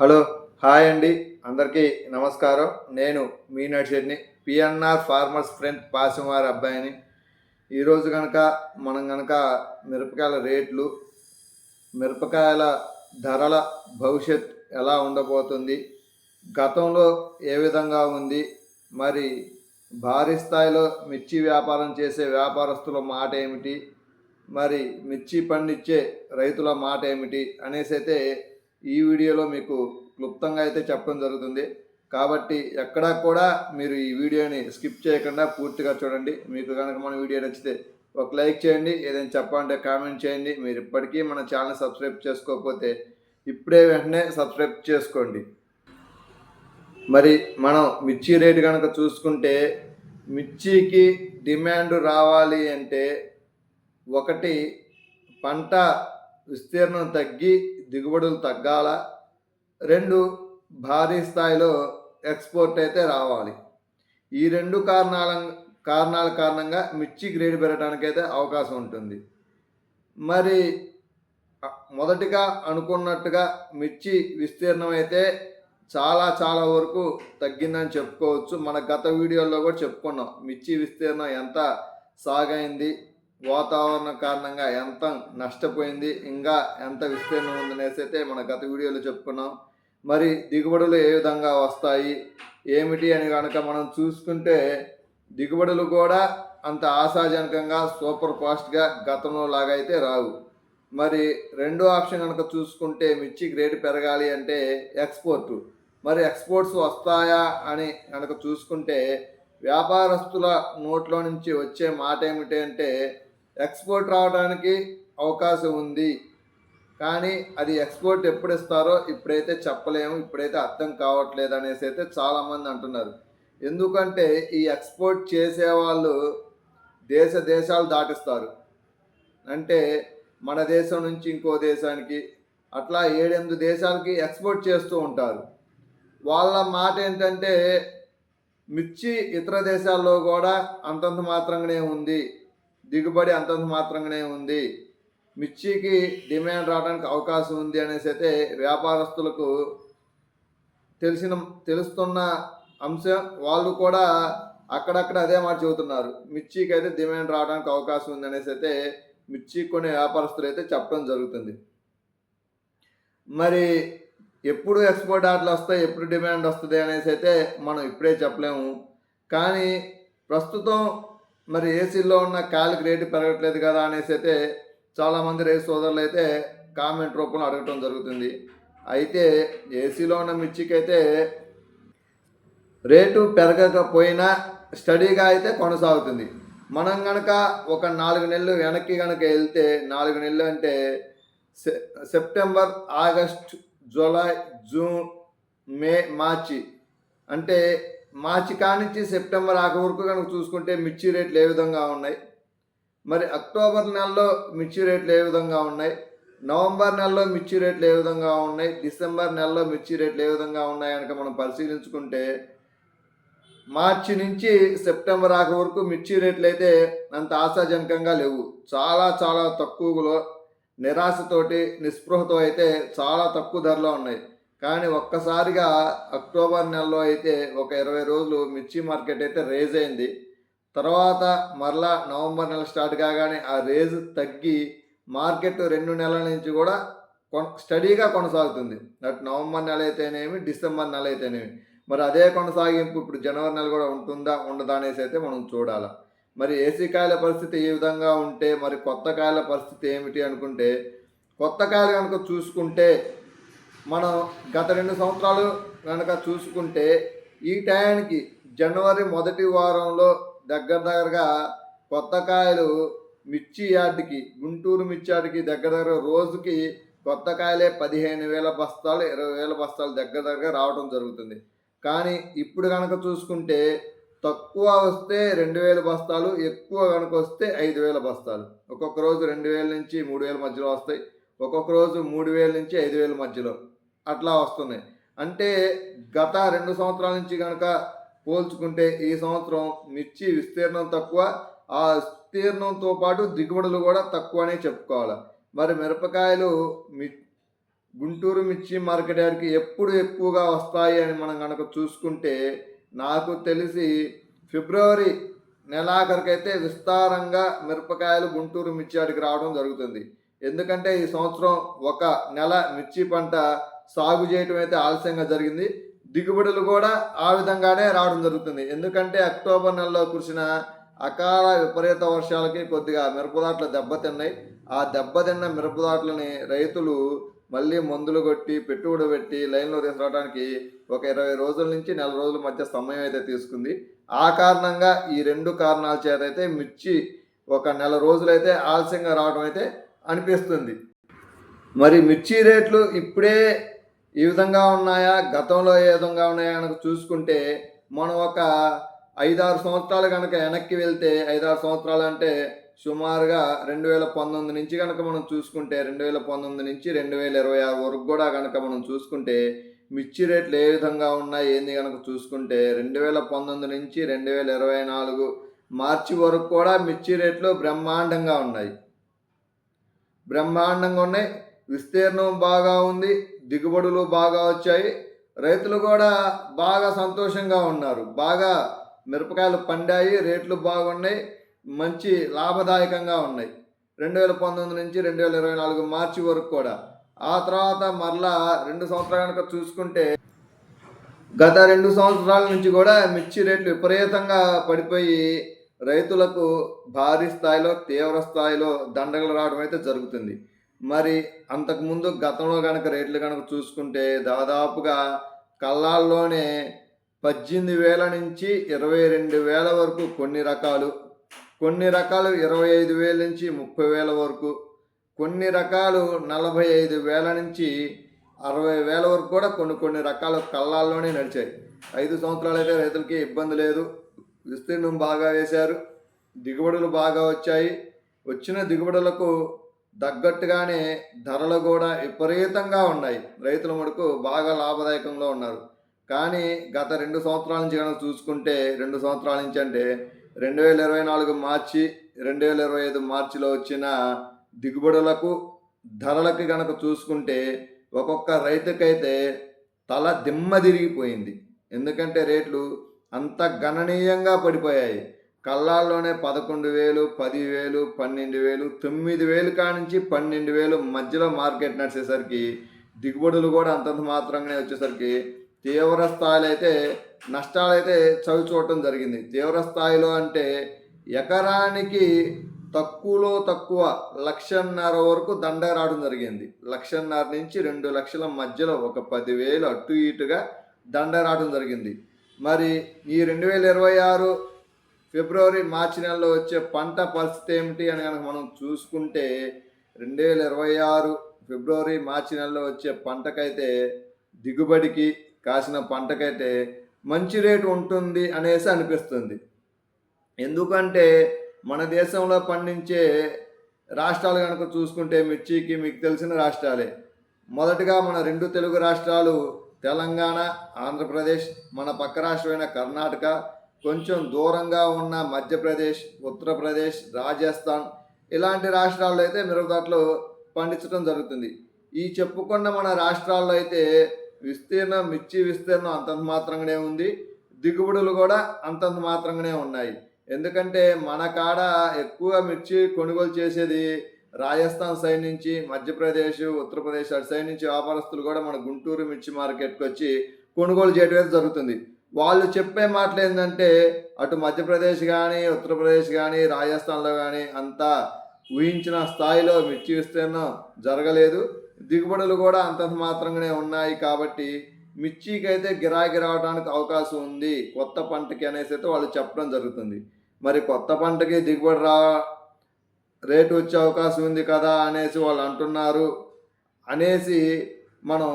Hello hi అండి. అందరికీ నమస్కారం. నేను మీ నడిచెడ్ని పిఎన్ఆర్ ఫార్మర్స్ ఫ్రెండ్ పాసింవారి అబ్బాయిని. ఈరోజు కనుక మనం కనుక మిరపకాయల రేట్లు మిరపకాయల ధరల భవిష్యత్ ఎలా ఉండబోతుంది గతంలో ఏ విధంగా ఉంది మరి భారీ స్థాయిలో మిర్చి వ్యాపారం చేసే వ్యాపారస్తుల మాట ఏమిటి మరి మిర్చి పండించే రైతుల మాట ఏమిటి అనేసి అయితే ఈ వీడియోలో మీకు క్లుప్తంగా అయితే చెప్పడం జరుగుతుంది. కాబట్టి ఎక్కడా కూడా మీరు ఈ వీడియోని స్కిప్ చేయకుండా పూర్తిగా చూడండి. మీకు కనుక మన వీడియో నచ్చితే ఒక లైక్ చేయండి ఏదైనా చెప్పాలంటే కామెంట్ చేయండి. మీరు ఇప్పటికీ మన ఛానల్ సబ్స్క్రైబ్ చేసుకోకపోతే ఇప్పుడే వెంటనే సబ్స్క్రైబ్ చేసుకోండి. మరి మనం మిర్చి రేటు కనుక చూసుకుంటే మిర్చికి డిమాండ్ రావాలి అంటే ఒకటి పంట విస్తీర్ణం తగ్గి దిగుబడులు తగ్గాల. రెండు భారీ స్థాయిలో ఎక్స్పోర్ట్ అయితే రావాలి. ఈ రెండు కారణాల కారణాల కారణంగా మిర్చి గ్రేడ్ పెరగడానికి అయితే అవకాశం ఉంటుంది. మరి మొదటిగా అనుకున్నట్టుగా మిర్చి విస్తీర్ణం అయితే చాలా చాలా వరకు తగ్గిందని చెప్పుకోవచ్చు. మన గత వీడియోలో కూడా చెప్పుకున్నాం. మిర్చి విస్తీర్ణం ఎంత సాగైంది వాతావరణ కారణంగా ఎంత నష్టపోయింది ఇంకా ఎంత విస్తీర్ణం ఉందనేసి అయితే మన గత వీడియోలో చెప్పుకున్నాం. మరి దిగుబడులు ఏ విధంగా వస్తాయి ఏమిటి అని కనుక మనం చూసుకుంటే దిగుబడులు కూడా అంత ఆశాజనకంగా సూపర్ ఫాస్ట్గా గతంలో లాగా అయితే రావు. మరి రెండో ఆప్షన్ కనుక చూసుకుంటే మిర్చి గ్రేడ్ పెరగాలి అంటే ఎక్స్పోర్ట్. మరి ఎక్స్పోర్ట్స్ వస్తాయా అని కనుక చూసుకుంటే వ్యాపారస్తుల నోట్లో నుంచి వచ్చే మాట ఏమిటి అంటే ఎక్స్పోర్ట్ రావడానికి అవకాశం ఉంది. కానీ అది ఎక్స్పోర్ట్ ఎప్పుడు ఇస్తారో ఇప్పుడైతే చెప్పలేము ఇప్పుడైతే అర్థం కావట్లేదు అనేసి అయితే చాలామంది అంటున్నారు. ఎందుకంటే ఈ ఎక్స్పోర్ట్ చేసేవాళ్ళు దేశ దేశాలు దాటిస్తారు. అంటే మన దేశం నుంచి ఇంకో దేశానికి అట్లా ఏడెనిమిది దేశాలకి ఎక్స్పోర్ట్ చేస్తూ ఉంటారు. వాళ్ళ మాట ఏంటంటే మిర్చి ఇతర దేశాల్లో కూడా అంతంత మాత్రంగానే ఉంది. దిగుబడి అంతంత మాత్రంగానే ఉంది. మిర్చికి డిమాండ్ రావడానికి అవకాశం ఉంది అనేసి అయితే వ్యాపారస్తులకు తెలిసిన తెలుస్తున్న అంశం వాళ్ళు కూడా అక్కడక్కడ అదే మాట చెబుతున్నారు. మిర్చికి అయితే డిమాండ్ రావడానికి అవకాశం ఉంది అనేసి అయితే మిర్చి కొనే వ్యాపారస్తులు అయితే చెప్పడం జరుగుతుంది. మరి ఎప్పుడు ఎక్స్పోర్ట్ ఆర్డర్లు వస్తాయి ఎప్పుడు డిమాండ్ వస్తుంది అనేసి అయితే మనం ఇప్పుడే చెప్పలేము. కానీ ప్రస్తుతం మరి ఏసీలో ఉన్న కాలికి రేటు పెరగట్లేదు కదా అనేసి అయితే చాలామంది రైతు సోదరులు అయితే కామెంట్ రూపంలో అడగటం జరుగుతుంది. అయితే ఏసీలో ఉన్న మిర్చికి అయితే రేటు పెరగకపోయినా స్టడీగా అయితే కొనసాగుతుంది. మనం కనుక ఒక నాలుగు నెలలు వెనక్కి కనుక వెళ్తే నాలుగు నెలలు అంటే September August July June May March అంటే మార్చి కానించి సెప్టెంబర్ ఆఖరి వరకు కనుక చూసుకుంటే మిర్చి రేట్లు ఏ విధంగా ఉన్నాయి? మరి అక్టోబర్ నెలలో మిర్చి రేట్లు ఏ విధంగా ఉన్నాయి? నవంబర్ నెలలో మిర్చి రేట్లు ఏ విధంగా ఉన్నాయి? డిసెంబర్ నెలలో మిర్చి రేట్లు ఏ విధంగా ఉన్నాయి కనుక మనం పరిశీలించుకుంటే మార్చి నుంచి సెప్టెంబర్ ఆఖరి వరకు మిర్చి రేట్లు అయితే అంత ఆశాజనకంగా లేవు. చాలా చాలా తక్కువలో నిరాశతోటి నిస్పృహతో అయితే చాలా తక్కువ ధరలో ఉన్నాయి. కానీ ఒక్కసారిగా అక్టోబర్ నెలలో అయితే ఒక ఇరవై రోజులు మిర్చి మార్కెట్ అయితే రేజ్ అయింది. తర్వాత మరలా నవంబర్ నెల స్టార్ట్ కాగానే ఆ రేజ్ తగ్గి మార్కెట్ రెండు నెలల నుంచి కూడా కొన్ స్టడీగా కొనసాగుతుంది. అటు నవంబర్ నెల అయితేనేమి డిసెంబర్ నెల అయితేనేమి. మరి అదే కొనసాగింపు ఇప్పుడు జనవరి నెల కూడా ఉంటుందా ఉండదా అనేసి అయితే మనం చూడాలి. మరి ఏసీ కాయల పరిస్థితి ఈ విధంగా ఉంటే మరి కొత్త కాయల పరిస్థితి ఏమిటి అనుకుంటే కొత్త కాయలు కనుక చూసుకుంటే మనం గత రెండు సంవత్సరాలు కనుక చూసుకుంటే ఈ టయానికి జనవరి మొదటి వారంలో దగ్గర దగ్గరగా కొత్త కాయలు మిర్చి యార్డ్కి గుంటూరు మిర్చి యార్డ్కి దగ్గర దగ్గర రోజుకి కొత్త కాయలే పదిహేను వేల బస్తాలు ఇరవై వేల బస్తాలు దగ్గర దగ్గర రావడం జరుగుతుంది. కానీ ఇప్పుడు కనుక చూసుకుంటే తక్కువ వస్తే రెండు వేల బస్తాలు ఎక్కువ కనుక వస్తే ఐదు వేల బస్తాలు. ఒక్కొక్క రోజు రెండు వేల నుంచి మూడు వేల మధ్యలో వస్తాయి. ఒక్కొక్క రోజు మూడు వేల నుంచి ఐదు వేల మధ్యలో. అట్లా వస్తున్నాయి అంటే గత రెండు సంవత్సరాల నుంచి కనుక పోల్చుకుంటే ఈ సంవత్సరం మిర్చి విస్తీర్ణం తక్కువ ఆ విస్తీర్ణంతో పాటు దిగుబడులు కూడా తక్కువనే చెప్పుకోవాలి. మరి మిరపకాయలు మి గుంటూరు మిర్చి మార్కెట్ యార్డ్కి ఎప్పుడు ఎక్కువగా వస్తాయి అని మనం కనుక చూసుకుంటే నాకు తెలిసి ఫిబ్రవరి నెలాఖరికైతే విస్తారంగా మిరపకాయలు గుంటూరు మిర్చి యార్డ్కి రావడం జరుగుతుంది. ఎందుకంటే ఈ సంవత్సరం ఒక నెల మిర్చి పంట సాగు చేయటం అయితే ఆలస్యంగా జరిగింది. దిగుబడులు కూడా ఆ విధంగానే రావడం జరుగుతుంది. ఎందుకంటే అక్టోబర్ నెలలో కురిసిన అకాల విపరీత వర్షాలకి కొద్దిగా మిరపదాట్లు దెబ్బతిన్నాయి. ఆ దెబ్బతిన్న మిరపదాట్లని రైతులు మళ్ళీ మందులు కొట్టి పెట్టుబడి పెట్టి లైన్లో తీసుకురావడానికి ఒక ఇరవై రోజుల నుంచి నెల రోజుల మధ్య సమయం అయితే తీసుకుంది. ఆ కారణంగా ఈ రెండు కారణాల చేత అయితే మిర్చి ఒక నెల రోజులైతే ఆలస్యంగా రావడం అయితే అనిపిస్తుంది. మరి మిర్చి రేట్లు ఇప్పుడే ఈ విధంగా ఉన్నాయా? గతంలో ఏ విధంగా ఉన్నాయా కనుక చూసుకుంటే మనం ఒక ఐదారు సంవత్సరాలు కనుక వెనక్కి వెళ్తే ఐదారు సంవత్సరాలు అంటే సుమారుగా రెండు వేల పంతొమ్మిది నుంచి కనుక మనం చూసుకుంటే రెండు వేల పంతొమ్మిది నుంచి రెండు వేల ఇరవై ఆరు వరకు కూడా కనుక మనం చూసుకుంటే మిర్చి రేట్లు ఏ విధంగా ఉన్నాయి ఏంది కనుక చూసుకుంటే రెండు వేల పంతొమ్మిది నుంచి రెండు వేల ఇరవై నాలుగు మార్చి వరకు కూడా మిర్చి రేట్లు బ్రహ్మాండంగా ఉన్నాయి. బ్రహ్మాండంగా ఉన్నాయి. విస్తీర్ణం బాగా ఉంది. దిగుబడులు బాగా వచ్చాయి. రైతులు కూడా బాగా సంతోషంగా ఉన్నారు. బాగా మిరపకాయలు పండాయి. రేట్లు బాగున్నాయి. మంచి లాభదాయకంగా ఉన్నాయి. రెండు వేల పంతొమ్మిది నుంచి రెండు వేల ఇరవై నాలుగు మార్చి వరకు కూడా. ఆ తర్వాత మరలా రెండు సంవత్సరాలు కనుక చూసుకుంటే గత రెండు సంవత్సరాల నుంచి కూడా మిర్చి రేట్లు విపరీతంగా పడిపోయి రైతులకు భారీ స్థాయిలో తీవ్ర స్థాయిలో దండగలు రావడం అయితే జరుగుతుంది. మరి అంతకుముందు గతంలో కనుక రేట్లు కనుక చూసుకుంటే దాదాపుగా కళ్ళాల్లోనే పద్దెనిమిది వేల నుంచి ఇరవై రెండు వేల వరకు కొన్ని రకాలు కొన్ని రకాలు ఇరవై ఐదు వేల నుంచి ముప్పై వేల వరకు కొన్ని రకాలు నలభై ఐదు వేల నుంచి అరవై వేల వరకు కూడా కొన్ని కొన్ని రకాల కళ్ళాల్లోనే నడిచాయి. ఐదు సంవత్సరాలు అయితే రైతులకి ఇబ్బంది లేదు. విస్తీర్ణం బాగా వేశారు. దిగుబడులు బాగా వచ్చాయి. వచ్చిన దిగుబడులకు తగ్గట్టుగానే ధరలు కూడా విపరీతంగా ఉన్నాయి. రైతుల మటుకు బాగా లాభదాయకంగా ఉన్నారు. కానీ గత రెండు సంవత్సరాల నుంచి కనుక చూసుకుంటే రెండు సంవత్సరాల నుంచి అంటే రెండు వేల ఇరవై నాలుగు మార్చి రెండు వేల ఇరవై ఐదు మార్చిలో వచ్చిన దిగుబడులకు ధరలకి కనుక చూసుకుంటే ఒక్కొక్క రైతుకైతే తల దిమ్మ తిరిగిపోయింది. ఎందుకంటే రేట్లు అంత గణనీయంగా పడిపోయాయి. కళ్ళాల్లోనే పదకొండు వేలు పదివేలు పన్నెండు వేలు తొమ్మిది వేలు కానించి పన్నెండు వేలు మధ్యలో మార్కెట్ నడిచేసరికి దిగుబడులు కూడా అంతంత మాత్రంగానే వచ్చేసరికి తీవ్ర స్థాయిలో అయితే నష్టాలైతే చవి చూడటం జరిగింది. తీవ్ర స్థాయిలో అంటే ఎకరానికి తక్కువలో తక్కువ లక్షన్నర వరకు దండ రావడం జరిగింది. లక్షన్నర నుంచి రెండు లక్షల మధ్యలో ఒక పదివేలు అటు ఇటుగా దండ రావడం జరిగింది. మరి ఈ రెండు వేల ఇరవై ఆరు ఫిబ్రవరి మార్చి నెలలో వచ్చే పంట పరిస్థితి ఏమిటి అని కనుక మనం చూసుకుంటే రెండు వేల ఇరవై ఆరు ఫిబ్రవరి మార్చి నెలలో వచ్చే పంటకైతే దిగుబడికి కాసిన పంటకైతే మంచి రేటు ఉంటుంది అనేసి అనిపిస్తుంది. ఎందుకంటే మన దేశంలో పండించే రాష్ట్రాలు కనుక చూసుకుంటే మిర్చికి మీకు తెలిసిన రాష్ట్రాలే. మొదటగా మన రెండు తెలుగు రాష్ట్రాలు తెలంగాణ ఆంధ్రప్రదేశ్ మన పక్క రాష్ట్రమైన కర్ణాటక కొంచెం దూరంగా ఉన్న మధ్యప్రదేశ్ ఉత్తరప్రదేశ్ రాజస్థాన్ ఇలాంటి రాష్ట్రాల్లో అయితే మిరపదాట్లు పండించడం జరుగుతుంది. ఈ చెప్పుకున్న మన రాష్ట్రాల్లో అయితే విస్తీర్ణం మిర్చి విస్తీర్ణం అంతంత మాత్రంగానే ఉంది. దిగుబడులు కూడా అంతంత మాత్రంగానే ఉన్నాయి. ఎందుకంటే మన కాడ ఎక్కువ మిర్చి కొనుగోలు చేసేది రాజస్థాన్ సైడ్ నుంచి మధ్యప్రదేశ్ ఉత్తరప్రదేశ్ అటు సైడ్ నుంచి వ్యాపారస్తులు కూడా మన గుంటూరు మిర్చి మార్కెట్కి వచ్చి కొనుగోలు చేయడం అయితే జరుగుతుంది. వాళ్ళు చెప్పే మాటలు ఏంటంటే అటు మధ్యప్రదేశ్ కానీ ఉత్తరప్రదేశ్ కానీ రాజస్థాన్లో కానీ అంతా ఊహించిన స్థాయిలో మిర్చి విస్తీర్ణం జరగలేదు. దిగుబడులు కూడా అంతంత మాత్రంగానే ఉన్నాయి కాబట్టి మిర్చికి అయితే గిరాకీ రావడానికి అవకాశం ఉంది. కొత్త పంటకి అనేసి అయితే వాళ్ళు చెప్పడం జరుగుతుంది. మరి కొత్త పంటకి దిగుబడి రా రేటు వచ్చే అవకాశం ఉంది కదా అనేసి వాళ్ళు అంటున్నారు అనేసి మనం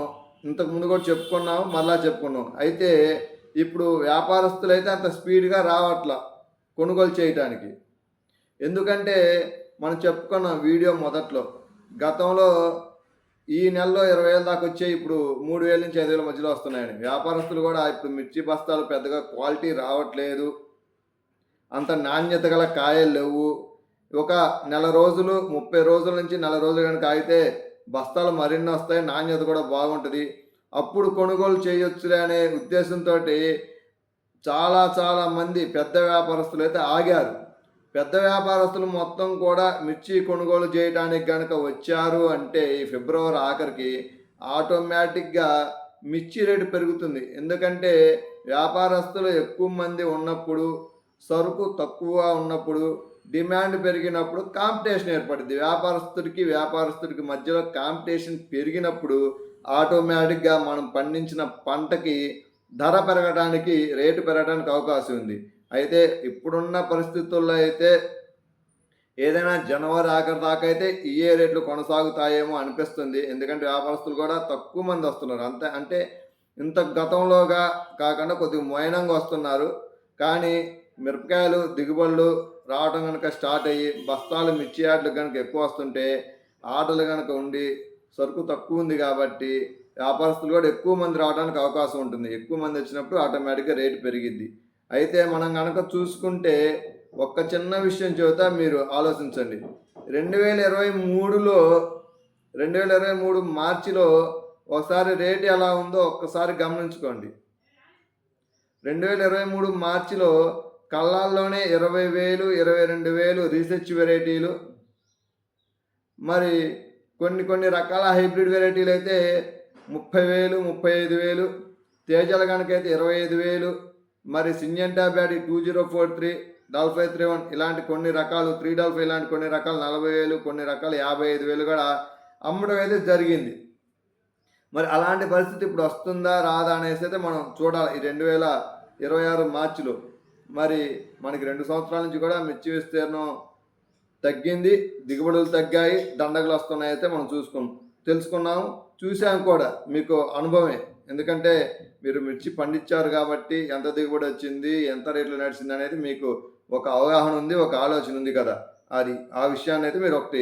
ఇంతకుముందు కూడా చెప్పుకున్నాం మళ్ళా చెప్పుకున్నాం. అయితే ఇప్పుడు వ్యాపారస్తులు అయితే అంత స్పీడ్గా రావట్లా కొనుగోలు చేయటానికి. ఎందుకంటే మనం చెప్పుకున్నాం వీడియో మొదట్లో గతంలో ఈ నెలలో ఇరవై వేల దాకా వచ్చే ఇప్పుడు మూడు వేల నుంచి ఐదు వేల మధ్యలో వస్తున్నాయని వ్యాపారస్తులు కూడా ఇప్పుడు మిర్చి బస్తాలు పెద్దగా క్వాలిటీ రావట్లేదు. అంత నాణ్యత గల కాయలు లేవు. ఒక నెల రోజులు ముప్పై రోజుల నుంచి నెల రోజులు కనుక ఆగితే బస్తాలు మరిన్ని వస్తాయి నాణ్యత కూడా బాగుంటుంది. అప్పుడు కొనుగోలు చేయొచ్చులే అనే ఉద్దేశంతో చాలా చాలా మంది పెద్ద వ్యాపారస్తులు అయితే ఆగారు. పెద్ద వ్యాపారస్తులు మొత్తం కూడా మిర్చి కొనుగోలు చేయడానికి కనుక వచ్చారు అంటే ఈ ఫిబ్రవరి ఆఖరికి ఆటోమేటిక్గా మిర్చి రేటు పెరుగుతుంది. ఎందుకంటే వ్యాపారస్తులు ఎక్కువ మంది ఉన్నప్పుడు సరుకు తక్కువగా ఉన్నప్పుడు డిమాండ్ పెరిగినప్పుడు కాంపిటీషన్ ఏర్పడింది వ్యాపారస్తుడికి వ్యాపారస్తుడికి మధ్యలో కాంపిటీషన్ పెరిగినప్పుడు ఆటోమేటిక్గా మనం పండించిన పంటకి ధర పెరగడానికి రేటు పెరగడానికి అవకాశం ఉంది. అయితే ఇప్పుడున్న పరిస్థితుల్లో అయితే ఏదైనా జనవరి ఆఖరి దాకా అయితే ఇయే రేట్లు కొనసాగుతాయేమో అనిపిస్తుంది. ఎందుకంటే వ్యాపారస్తులు కూడా తక్కువ మంది వస్తున్నారు. అంతే అంటే ఇంత గతంలోగా కాకుండా కొద్దిగా మోయనంగా వస్తున్నారు. కానీ మిరపకాయలు దిగుబడులు రావడం కనుక స్టార్ట్ అయ్యి బస్తాలు మిర్చి ఆటలు కనుక ఎక్కువ వస్తుంటే ఆటలు కనుక ఉండి సరుకు తక్కువ ఉంది కాబట్టి వ్యాపారస్తులు కూడా ఎక్కువ మంది రావడానికి అవకాశం ఉంటుంది. ఎక్కువ మంది వచ్చినప్పుడు ఆటోమేటిక్గా రేటు పెరిగిద్ది. అయితే మనం కనుక చూసుకుంటే ఒక్క చిన్న విషయం చెబుతా మీరు ఆలోచించండి. రెండు వేల ఇరవై మూడులో రెండు వేల ఇరవై మూడు మార్చిలో ఒకసారి రేటు ఎలా ఉందో ఒక్కసారి గమనించుకోండి. రెండు వేల ఇరవై మూడు మార్చిలో కళ్ళాల్లోనే ఇరవై వేలు ఇరవై రెండు వేలు రీసెర్చ్ వెరైటీలు మరి కొన్ని కొన్ని రకాల హైబ్రిడ్ వెరైటీలు అయితే ముప్పై వేలు ముప్పై ఐదు వేలు తేజాల కనుకైతే ఇరవై ఐదు వేలు మరి Syngenta బ్యాడీ two zero four three double five three one ఇలాంటి కొన్ని రకాలు త్రీ డల్ ఫైవ్ ఇలాంటి కొన్ని రకాలు నలభై వేలు కొన్ని రకాలు యాభై ఐదు వేలు కూడా అమ్మడం అయితే జరిగింది. మరి అలాంటి పరిస్థితి ఇప్పుడు వస్తుందా రాదా అనేసి అయితే మనం చూడాలి. ఈ రెండు వేల ఇరవై ఆరు మార్చిలో మరి మనకి రెండు సంవత్సరాల నుంచి కూడా మిర్చి విస్తీర్ణం తగ్గింది దిగుబడులు తగ్గాయి దండగలు వస్తున్నాయి అయితే మనం చూసుకున్నాం తెలుసుకున్నాము చూసాం కూడా మీకు అనుభవమే. ఎందుకంటే మీరు మిర్చి పండించారు కాబట్టి ఎంత దిగుబడి వచ్చింది ఎంత రేట్లు నడిచింది అనేది మీకు ఒక అవగాహన ఉంది ఒక ఆలోచన ఉంది కదా. అది ఆ విషయాన్ని అయితే మీరు ఒకటి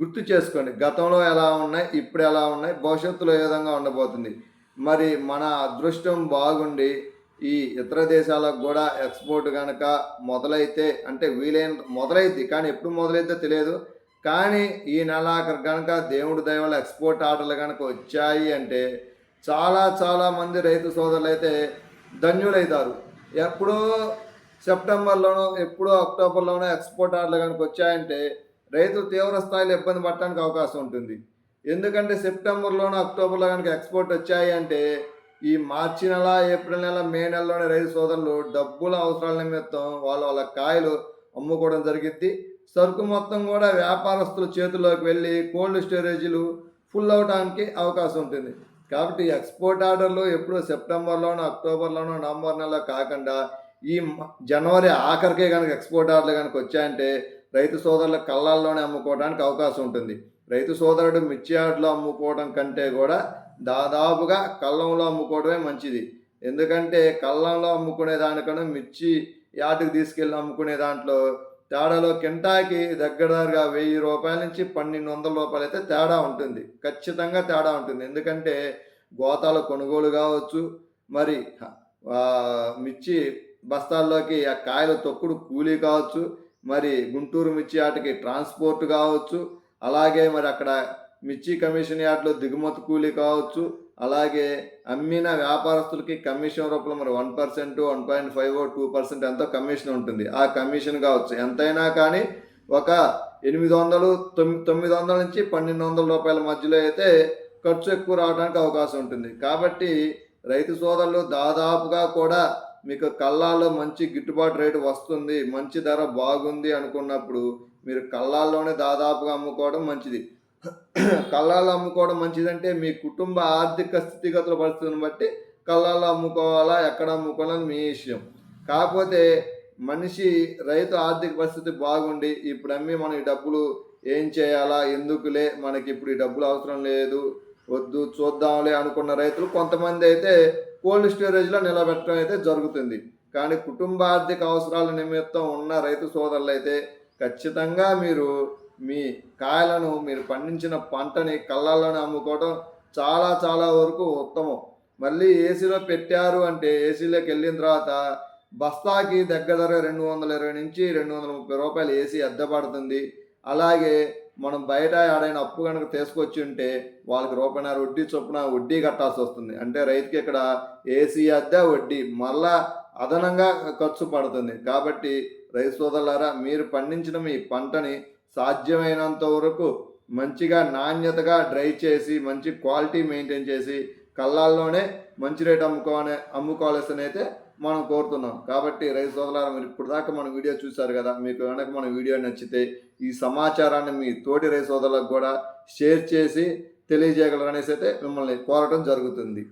గుర్తు చేసుకోండి. గతంలో ఎలా ఉన్నాయి ఇప్పుడు ఎలా ఉన్నాయి భవిష్యత్తులో ఏ విధంగా ఉండబోతుంది. మరి మన అదృష్టం బాగుండి ఈ ఇతర దేశాలకు కూడా ఎక్స్పోర్ట్ కనుక మొదలైతే అంటే వీలైన మొదలైద్ది. కానీ ఎప్పుడు మొదలైతే తెలియదు. కానీ ఈ నెలాఖరు కనుక దేవుడి దయవల్ల ఎక్స్పోర్ట్ ఆర్డర్లు కనుక వచ్చాయి అంటే చాలా చాలా మంది రైతు సోదరులు అయితే ధన్యులైతారు. ఎప్పుడో సెప్టెంబర్లోనో ఎప్పుడో అక్టోబర్లోనో ఎక్స్పోర్ట్ ఆర్డర్లు కనుక వచ్చాయంటే రైతులు తీవ్ర స్థాయిలో ఇబ్బంది పడటానికి అవకాశం ఉంటుంది. ఎందుకంటే సెప్టెంబర్లోనో అక్టోబర్లో కనుక ఎక్స్పోర్ట్ వచ్చాయి అంటే ఈ మార్చి నెల ఏప్రిల్ నెల మే నెలలోనే రైతు సోదరులు డబ్బుల అవసరాల నిమిత్తం వాళ్ళ వాళ్ళ కాయలు అమ్ముకోవడం జరిగిద్ది. సరుకు మొత్తం కూడా వ్యాపారస్తుల చేతుల్లోకి వెళ్ళి కోల్డ్ స్టోరేజీలు ఫుల్ అవడానికి అవకాశం ఉంటుంది. కాబట్టి ఎక్స్పోర్ట్ ఆర్డర్లు ఎప్పుడో సెప్టెంబర్లోనో అక్టోబర్లోనో నవంబర్ నెలలో కాకుండా ఈ జనవరి ఆఖరికే కనుక ఎక్స్పోర్ట్ ఆర్డర్లు కనుక వచ్చాయంటే రైతు సోదరుల కళ్ళాల్లోనే అమ్ముకోవడానికి అవకాశం ఉంటుంది. రైతు సోదరుడు మిర్చి ఆర్డర్లో అమ్ముకోవడం కంటే కూడా దాదాపుగా కళ్ళంలో అమ్ముకోవడమే మంచిది. ఎందుకంటే కళ్ళంలో అమ్ముకునే దానికన్నా మిర్చి యార్డుకి తీసుకెళ్ళి అమ్ముకునే దాంట్లో తేడాలో కింటాకి దగ్గరగా వెయ్యి రూపాయల నుంచి పన్నెండు వందల రూపాయలు అయితే తేడా ఉంటుంది. ఖచ్చితంగా తేడా ఉంటుంది. ఎందుకంటే గోతాల కొనుగోలు కావచ్చు మరి మిర్చి బస్తాల్లోకి ఆ కాయల తొక్కుడు కూలీ కావచ్చు మరి గుంటూరు మిర్చి ఆటకి ట్రాన్స్పోర్ట్ కావచ్చు అలాగే మరి అక్కడ మిర్చి కమిషన్ యార్డ్లో దిగుమతి కూలీ కావచ్చు. అలాగే అమ్మిన వ్యాపారస్తులకి కమిషన్ రూపంలో మరి one percent one point five two percent ఎంతో కమిషన్ ఉంటుంది. ఆ కమిషన్ కావచ్చు. ఎంతైనా కానీ ఒక ఎనిమిది వందలు తొమ్మిది తొమ్మిది వందల నుంచి పన్నెండు వందల రూపాయల మధ్యలో అయితే ఖర్చు ఎక్కువ రావడానికి అవకాశం ఉంటుంది. కాబట్టి రైతు సోదరులు దాదాపుగా కూడా మీకు కళ్ళాల్లో మంచి గిట్టుబాటు రేటు వస్తుంది మంచి ధర బాగుంది అనుకున్నప్పుడు మీరు కళ్ళాల్లోనే దాదాపుగా అమ్ముకోవడం మంచిది. కళ్ళాలు అమ్ముకోవడం మంచిదంటే మీ కుటుంబ ఆర్థిక స్థితిగతుల పరిస్థితిని బట్టి కళ్ళాలు అమ్ముకోవాలా ఎక్కడ అమ్ముకోవాలని మీ విషయం. కాకపోతే మనిషి రైతు ఆర్థిక పరిస్థితి బాగుండి ఇప్పుడు అమ్మి మనం ఈ డబ్బులు ఏం చేయాలా ఎందుకులే మనకి ఇప్పుడు ఈ డబ్బులు అవసరం లేదు వద్దు చూద్దాంలే అనుకున్న రైతులు కొంతమంది అయితే కోల్డ్ స్టోరేజ్లో నిలబెట్టడం అయితే జరుగుతుంది. కానీ కుటుంబ ఆర్థిక అవసరాల నిమిత్తం ఉన్న రైతు సోదరులు అయితే ఖచ్చితంగా మీరు మీ కాయలను మీరు పండించిన పంటని కళ్ళల్లోనే అమ్ముకోవడం చాలా చాలా వరకు ఉత్తమం. మళ్ళీ ఏసీలో పెట్టారు అంటే ఏసీలోకి వెళ్ళిన తర్వాత బస్తాకి దగ్గర దగ్గర రెండు వందల ఇరవై నుంచి రెండు వందల ముప్పై రూపాయలు ఏసీ అద్దె పడుతుంది అలాగే మనం బయట ఆడైన అప్పు కనుక తీసుకొచ్చి ఉంటే వాళ్ళకి రూపాయిన్నర వడ్డీ చొప్పున వడ్డీ కట్టాల్సి వస్తుంది. అంటే రైతుకి ఇక్కడ ఏసీ అద్దె వడ్డీ మళ్ళా అదనంగా ఖర్చు పడుతుంది. కాబట్టి రైతు సోదరులారా మీరు పండించిన మీ పంటని సాధ్యమైనంత వరకు మంచిగా నాణ్యతగా డ్రై చేసి మంచి క్వాలిటీ మెయింటైన్ చేసి కళ్ళాల్లోనే మంచి రేట్ అమ్ముకోవాలని అమ్ముకోవాల్సిన అయితే మనం కోరుతున్నాం. కాబట్టి రైతు సోదరులారా మీరు ఇప్పుడు దాకా మన వీడియో చూశారు కదా మీకు కనుక మన వీడియో నచ్చితే ఈ సమాచారాన్ని మీ తోటి రైతు సోదరులకు కూడా షేర్ చేసి తెలియజేయగలరు అనేసి అయితే మిమ్మల్ని కోరటం జరుగుతుంది.